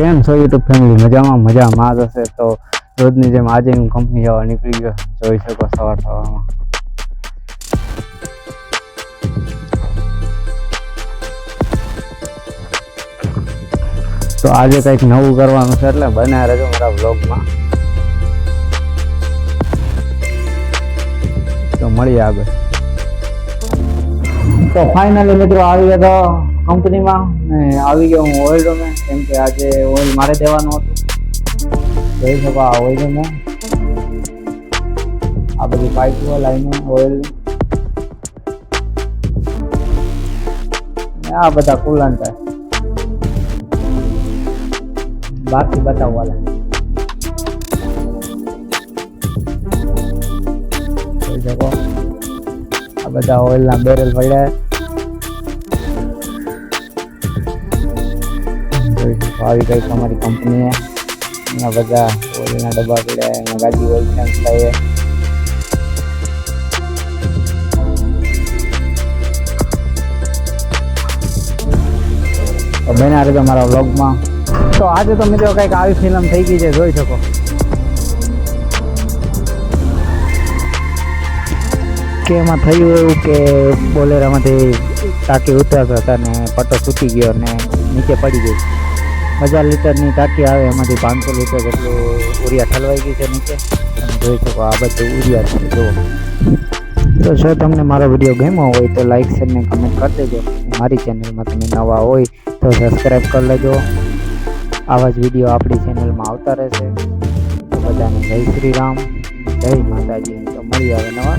કેમ છો YouTube family મજામાં મજામાં. જ હશે તો રોજની જેમ આજે હું કંપની જવા નીકળી ગયો. જોઈ શકો સવાર થવામાં તો આજે કંઈક નવું કરવાનું છે એટલે બન્યા રહેજો મારા બ્લોગમાં તો મળીએ આગળ. તો ફાઇનલી મિત્રો, આવી ગયા તો કંપનીમાં ને આવી ગયો હું ઓઇલ રૂમે કેમ કે આજે ઓઇલ મારે દેવાનું હતું. જોઈ શકો આ ઓઇલ રૂમે આ બધી પાઇપો લાઈનો ઓઇલ આ બધા કુલંટ બાકી બતાવવા જોઈ શકો? આ બધા ઓઇલના બેરલ પડ્યા જોઈ ગઈ આવી કંઈક અમારી કંપનીએ. અહીંયા બધા ઓઇલના ડબ્બા પડ્યા એમાં ગાડી ઓઇલ ચેન્જ થાય તો બન્યા રહેજો મારા વ્લોગમાં તો આજે તો મિત્રો કંઈક આવી ફિલ્મ થઈ ગઈ છે, જોઈ શકો. કે એમાં થયું એવું કે બોલેરામાંથી ટાંકી ઉતરતા હતા ને, પટ્ટો તૂટી ગયો ને નીચે પડી ગઈ. હજાર લીટરની ટાંકી આવે, એમાંથી પાંચસો લીટર જેટલું ઉરિયા ઠલવાઈ ગઈ છે નીચે. તમે જોઈ શકો આ બધું ઉરિયા છે, જુઓ. તો જો તમને મારો વીડિયો ગમ્યો હોય તો લાઈક શેર ને કમેન્ટ કરી દેજો. મારી ચેનલમાં તમે નવા હોય તો સબસ્ક્રાઈબ કરી લેજો. આવા જ વીડિયો આપણી ચેનલમાં આવતા રહેશે. બધાને જય શ્રી રામ. જય માતાજી. તો મળી આવે નવા